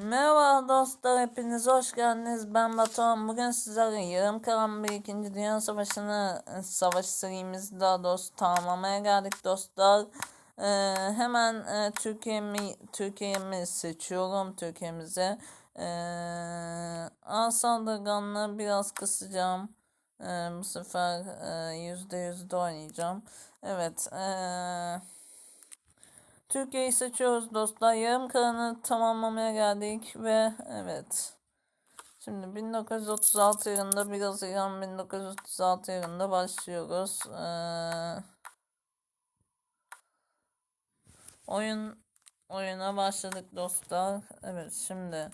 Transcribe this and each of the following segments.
Merhaba dostlar, hepiniz hoş geldiniz. Ben Batuhan. Bugün sizlerle yarım kalan bir İkinci Dünya Savaşı'nı e, savaş serimizi daha doğrusu tamamlamaya geldik dostlar. Ee, hemen e, Türkiye'mi Türkiye'mi seçiyorum Türkiye'mize. Ee, A biraz kısacağım. Ee, bu sefer e, yüzde yüzde oynayacağım. Evet. Ee, Türkiye'yi seçiyoruz dostlar. Yarım kalanı tamamlamaya geldik ve evet. Şimdi 1936 yılında 1 Haziran 1936 yılında başlıyoruz. Ee, oyun oyuna başladık dostlar. Evet şimdi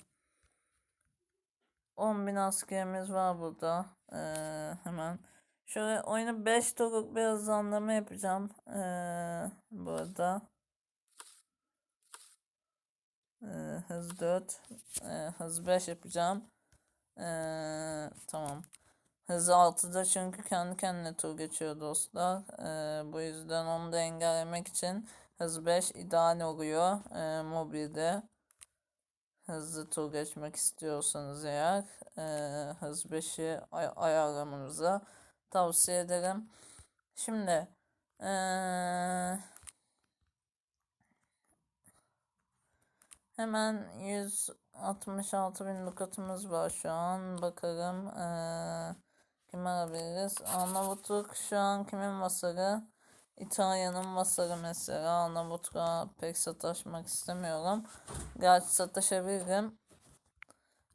10.000 askerimiz var burada. Ee, hemen şöyle oyunu 5 turluk bir hızlandırma yapacağım. Ee, burada. Ee, hız 4 ee, hız 5 yapacağım. Ee, tamam. Hız 6'da çünkü kendi kendine tur geçiyor dostlar. Ee, bu yüzden onu da engellemek için hız 5 ideal oluyor ee, mobilde. Hızlı tur geçmek istiyorsanız eğer e, hız 5'i ay ayarlamanızı tavsiye ederim. Şimdi eee Hemen 166 bin lukatımız var şu an. Bakalım ee, kime alabiliriz? Arnavutluk şu an kimin vasarı? İtalya'nın vasarı mesela. Arnavutluk'a pek sataşmak istemiyorum. Gerçi sataşabilirim.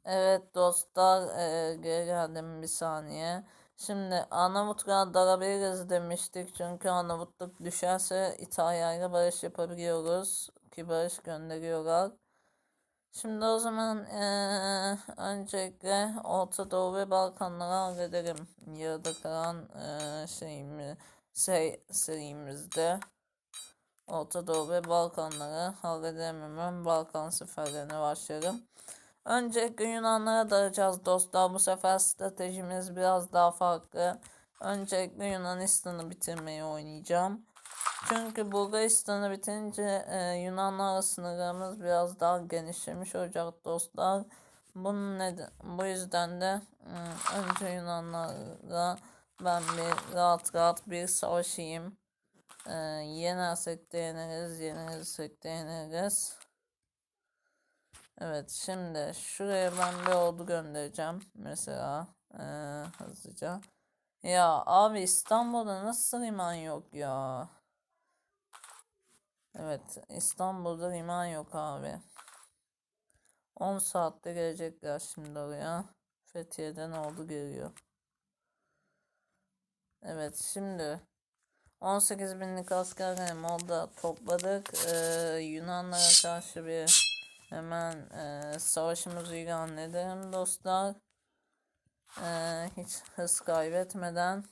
Evet dostlar ee, geri geldim bir saniye. Şimdi Arnavutluk'a darabiliriz demiştik. Çünkü Arnavutluk düşerse İtalya ile barış yapabiliyoruz. Ki barış gönderiyorlar. Şimdi o zaman ee, öncelikle Orta Doğu ve Balkanları hallederim. Yarıda kalan ee, şeyimi, şey, serimizde Orta Doğu ve Balkanları hallederim. Hemen Balkan seferlerine başlarım. Öncelikle Yunanlara dalacağız dostlar. Bu sefer stratejimiz biraz daha farklı. Öncelikle Yunanistan'ı bitirmeyi oynayacağım. Çünkü Bulgaristan'ı bitince e, Yunanlarla sınırlarımız biraz daha genişlemiş olacak dostlar. Bunun neden, bu yüzden de e, önce Yunanlarla ben bir rahat rahat bir savaşayım. E, yenersek de yeneriz, yenerirsek de yeneriz. Evet şimdi şuraya ben bir ordu göndereceğim mesela e, hızlıca. Ya abi İstanbul'da nasıl liman yok ya? Evet İstanbul'da liman yok abi. 10 saatte gelecekler şimdi oraya. Fethiye'den oldu geliyor. Evet şimdi 18 binlik askerleri Molda topladık. Ee, Yunanlara karşı bir hemen e, savaşımızı ilan edelim dostlar. Ee, hiç hız kaybetmeden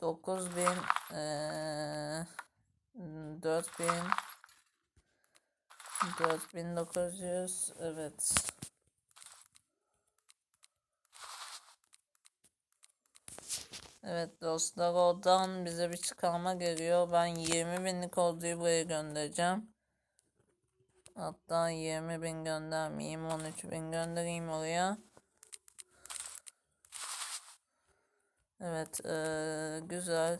9000 ee, 4000 4900 evet Evet dostlar oradan bize bir çıkarma geliyor. Ben 20 binlik olduğu buraya göndereceğim. Hatta 20 bin göndermeyeyim 13 bin göndereyim oraya. Evet ee, güzel.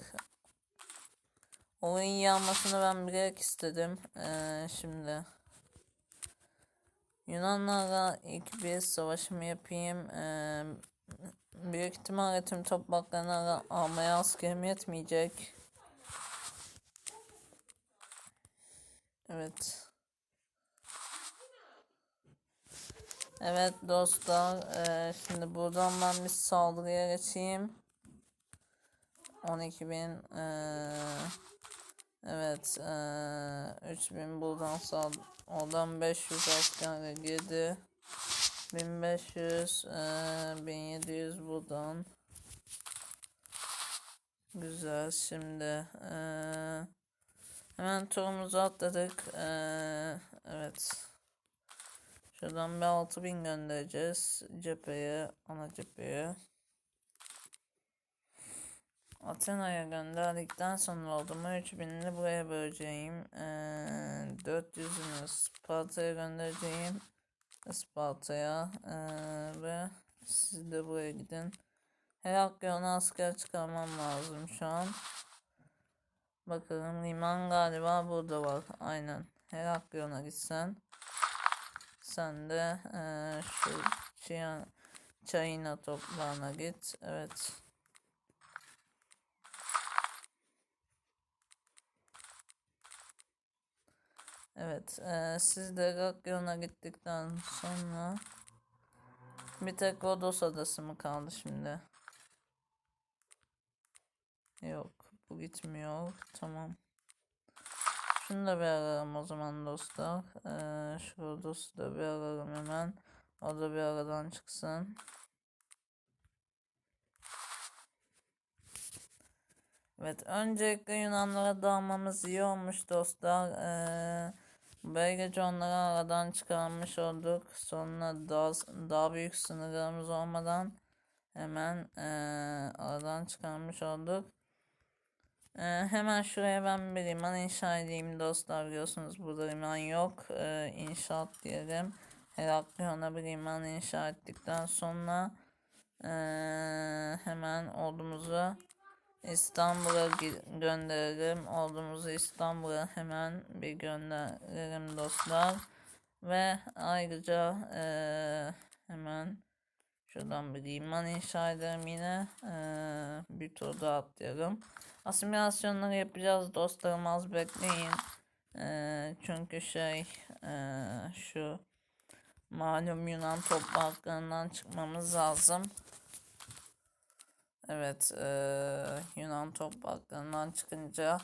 Oyun yanmasını ben bilerek istedim. Ee, şimdi. Yunanlarla ilk bir savaşımı yapayım. Ee, büyük ihtimalle tüm topraklarını almaya askerim yetmeyecek. Evet. Evet dostlar. E, şimdi buradan ben bir saldırıya geçeyim. 12 bin ee, evet ee, 3000 buradan sağ oradan 500 askerle girdi 1500 ee, 1700 buradan. Güzel şimdi ee, hemen turumuzu atladık ee, evet. Şuradan bir 6000 göndereceğiz cepheye ana cepheye Athena'ya gönderdikten sonra oldu mu 3000'ini buraya böleceğim. Ee, 400'ünü Sparta'ya göndereceğim. Isparta'ya eee, ve siz de buraya gidin. Heraklion'a asker çıkarmam lazım şu an. Bakalım liman galiba burada var. Aynen. Heraklion'a gitsen. Sen de eee, şu Çayına toprağına git. Evet. Evet, eee, siz de Heraklion'a gittikten sonra bir tek Rodos adası mı kaldı şimdi? Yok, bu gitmiyor. Tamam. Şunu da bir ararım o zaman dostlar. Eee şu Rodos'u da bir ararım hemen. O da bir aradan çıksın. Evet, öncelikle Yunanlara dalmamız iyi olmuş dostlar. Eee böylece onları aradan çıkarmış olduk. Sonra daha, daha büyük sınırlarımız olmadan hemen eee, aradan çıkarmış olduk. Eee, hemen şuraya ben bir liman inşa edeyim dostlar. Biliyorsunuz burada liman yok. Eee inşaat diyelim. Heraklion'a bir liman inşa ettikten sonra eee, hemen ordumuzu İstanbul'a gönderelim. Ordumuzu İstanbul'a hemen bir gönderelim dostlar. Ve ayrıca eee, hemen şuradan bir liman inşa edelim yine. Eee, bir tur daha atlayalım. Asimilasyonları yapacağız dostlarım az bekleyin. Eee, çünkü şey eee, şu malum Yunan topraklarından çıkmamız lazım. Evet, eee, Yunan topraklarından çıkınca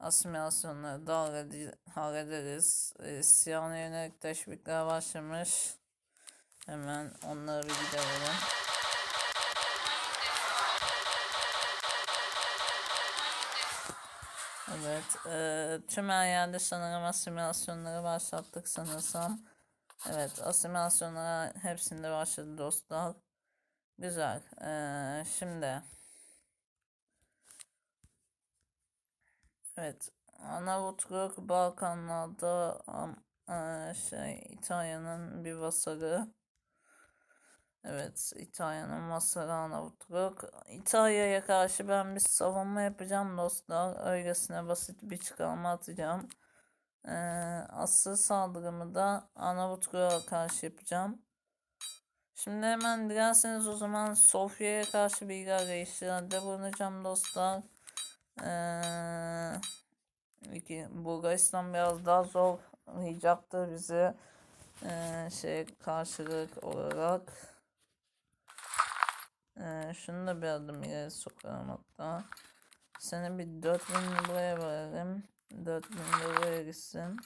asimilasyonları da halledi- hallederiz. E, Siyah'a yönelik teşvikler başlamış. Hemen onları bir giderelim. Evet, eee, tüm her yerde sanırım asimilasyonları başlattık sanırsam. Evet, asimilasyonlara hepsinde başladı dostlar. Güzel. Eee, şimdi evet Arnavutluk Balkanlarda eee, şey İtalya'nın bir vasarı. Evet İtalya'nın vasarı Arnavutluk. İtalya'ya karşı ben bir savunma yapacağım dostlar. Öylesine basit bir çıkarma atacağım. Eee asıl saldırımı da Arnavutluk'a karşı yapacağım. Şimdi hemen dilerseniz o zaman Sofya'ya karşı bir arayışlarda bulunacağım dostlar. Ee, iki, Bulgaristan biraz daha zorlayacaktır bizi. Ee, şey karşılık olarak. Ee, şunu da bir adım ileri sokarım hatta. Seni bir 4000 buraya verelim. 4000 de buraya gitsin.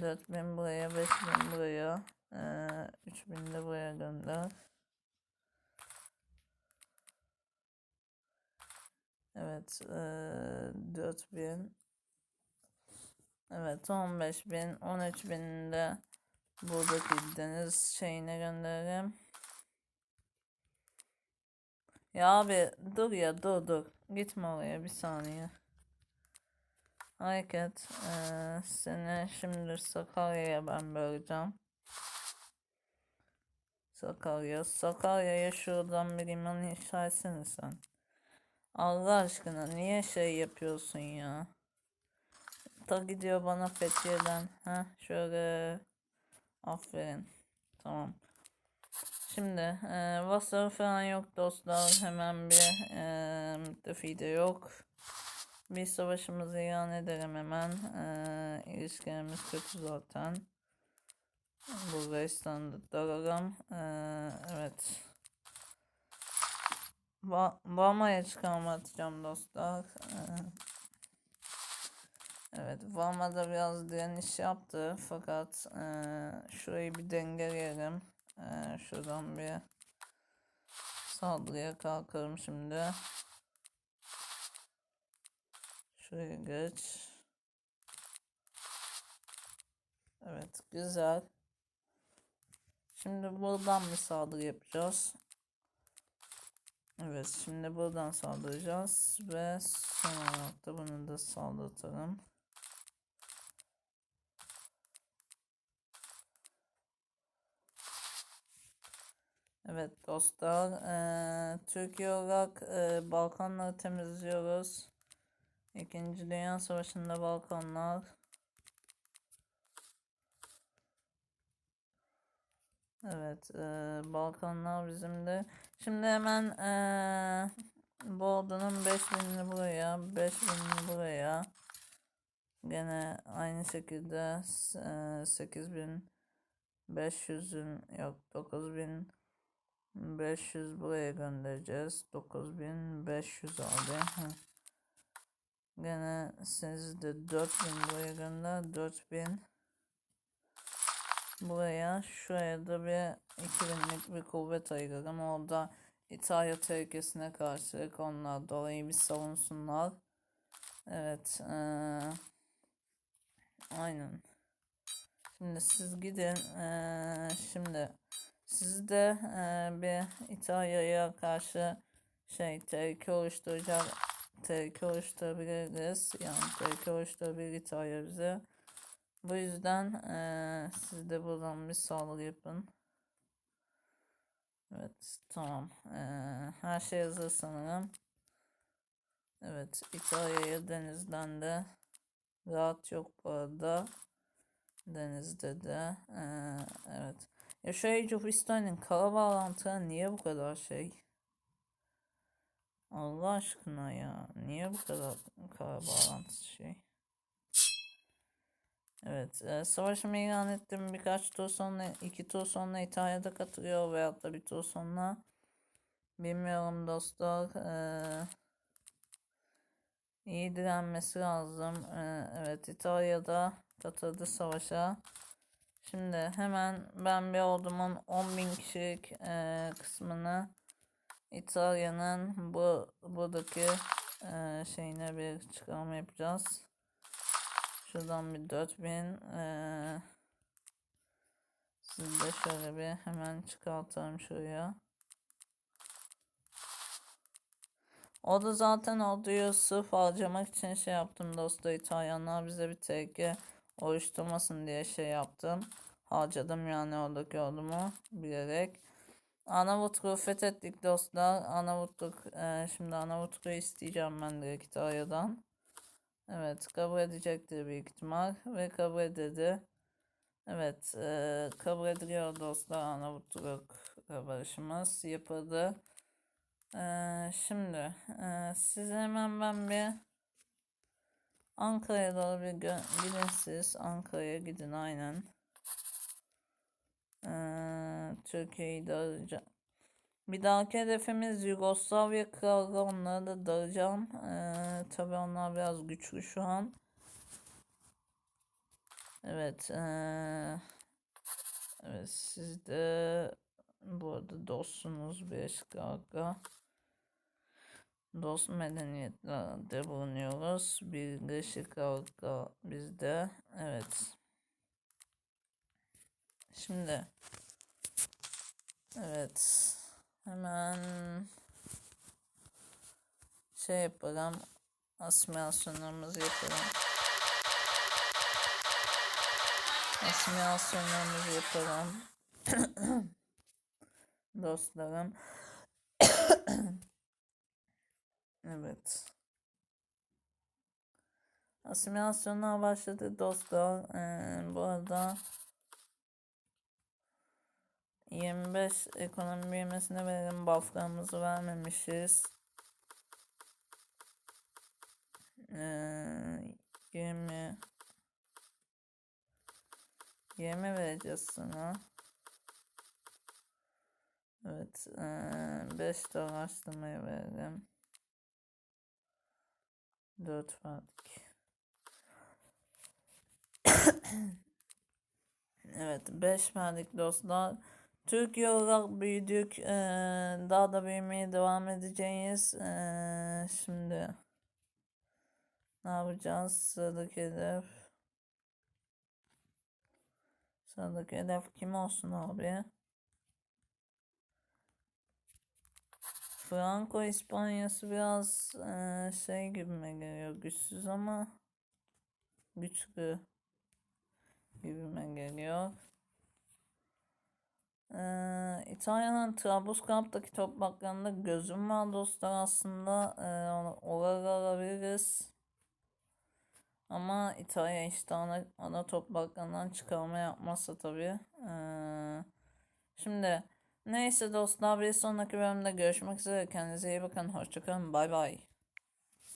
4000 buraya, 5000 buraya. Ee, 3000 de buraya gönder. Evet, ee, 4000. Evet, 15000, 13000 de buradaki deniz şeyine gönderelim. Ya abi dur ya dur dur. Gitme oraya bir saniye. Hareket. Ee, seni şimdi Sakarya'ya ben böleceğim. Sakarya. Sakarya'ya şuradan bir liman inşa etsene sen. Allah aşkına niye şey yapıyorsun ya? Ta gidiyor bana Fethiye'den. Ha şöyle. Aferin. Tamam. Şimdi e, vasıf falan yok dostlar. Hemen bir e, müttefi de yok. Bir savaşımızı ilan edelim hemen. E, ilişkilerimiz kötü zaten. Bulgaristan'da dalalım. E, evet. Ba Varma'ya çıkarma atacağım dostlar. E, evet. Varma'da biraz direniş yaptı. Fakat e, şurayı bir dengeleyelim. Ee, şuradan bir saldırıya kalkarım şimdi. Şuraya geç. Evet güzel. Şimdi buradan mı saldırı yapacağız? Evet şimdi buradan saldıracağız ve son olarak da bunu da saldırtalım. Evet dostlar e, Türkiye olarak e, Balkanları temizliyoruz. İkinci Dünya Savaşı'nda Balkanlar Evet, eee, Balkanlar bizim de. Şimdi hemen eee bu ordunun 5000'ini buraya, 5000'ini buraya. Gene aynı şekilde eee, 8500'ün yok 9500 buraya göndereceğiz. 9500 abi. Hı. Gene siz de 4000 buraya gönder. 4000 buraya. Şuraya da bir 2000'lik bir kuvvet ayırırım. Orada İtalya tehlikesine karşı onlar dolayı bir savunsunlar. Evet. eee, aynen. Şimdi siz gidin. eee, şimdi siz de eee, bir İtalya'ya karşı şey tehlike oluşturacak tehlike oluşturabiliriz. Yani tehlike oluşturabilir İtalya bize. Bu yüzden eee siz de buradan bir saldırı yapın. Evet tamam. Eee, her şey hazır sanırım. Evet İtalya'ya denizden de rahat yok bu arada. Denizde de. eee, evet. Ya şu Age of History'nin kara bağlantıları niye bu kadar şey? Allah aşkına ya. Niye bu kadar kara bağlantısı şey? Evet. E, savaşımı ilan ettim. Birkaç tur iki tur İtalya'da katılıyor veyahut da bir tur. Bilmiyorum dostlar. E, iyi direnmesi lazım. E, evet İtalya'da katıldı savaşa. Şimdi hemen ben bir ordumun 10.000 kişilik e, kısmını İtalya'nın bu buradaki e, şeyine bir çıkarma yapacağız. Şuradan bir 4000 e, siz de şöyle bir hemen çıkartalım şuraya. O da zaten orduyu sırf harcamak için şey yaptım dostlar İtalyanlar bize bir tehlike oluşturmasın diye şey yaptım. Harcadım yani oradaki ordumu bilerek. Arnavutluk'u fethettik dostlar. Arnavutluk e, şimdi Arnavutluk'u isteyeceğim ben direkt İtalya'dan. Evet kabul edecektir büyük ihtimal ve kabul edildi. Evet e, kabul ediliyor dostlar Arnavutluk barışımız yapıldı. E, şimdi e, size hemen ben bir Ankara'ya doğru bir gidin siz. Ankara'ya gidin aynen. Ee, Türkiye'yi de arayacağım. Bir dahaki hedefimiz Yugoslavya Krallığı. Onları da daracağım. Ee, tabii onlar biraz güçlü şu an. Evet. ee, evet siz de bu arada dostsunuz Birleşik Krallık'la. Dost medeniyetlerde bulunuyoruz. Birleşik Krallık'la bizde. Evet. Şimdi evet hemen şey yapalım asimilasyonlarımızı yapalım. Asimilasyonlarımızı yapalım. Dostlarım. Evet. Asimilasyonlar başladı dostlar. Ee, bu arada 25 ekonomi büyümesine verelim. Bufflarımızı vermemişiz. Ee, 20 20 vereceğiz sana. Evet. Ee, 5 de araştırmaya verelim. 4 verdik. Evet 5 verdik dostlar. Türkiye olarak büyüdük. Ee, daha da büyümeye devam edeceğiz. Ee, şimdi ne yapacağız? Sıradaki hedef. Sıradaki hedef kim olsun abi? Franco İspanyası biraz ee, şey gibime geliyor. Güçsüz ama güçlü gibime geliyor. Ee, İtalya'nın Trablusgarp'taki topraklarında gözüm var dostlar aslında. Ee, oraları alabiliriz. Ama İtalya işte ana, ana topraklarından çıkarma yapmazsa tabii. Ee, şimdi neyse dostlar bir sonraki bölümde görüşmek üzere. Kendinize iyi bakın. Hoşçakalın. Bay bay.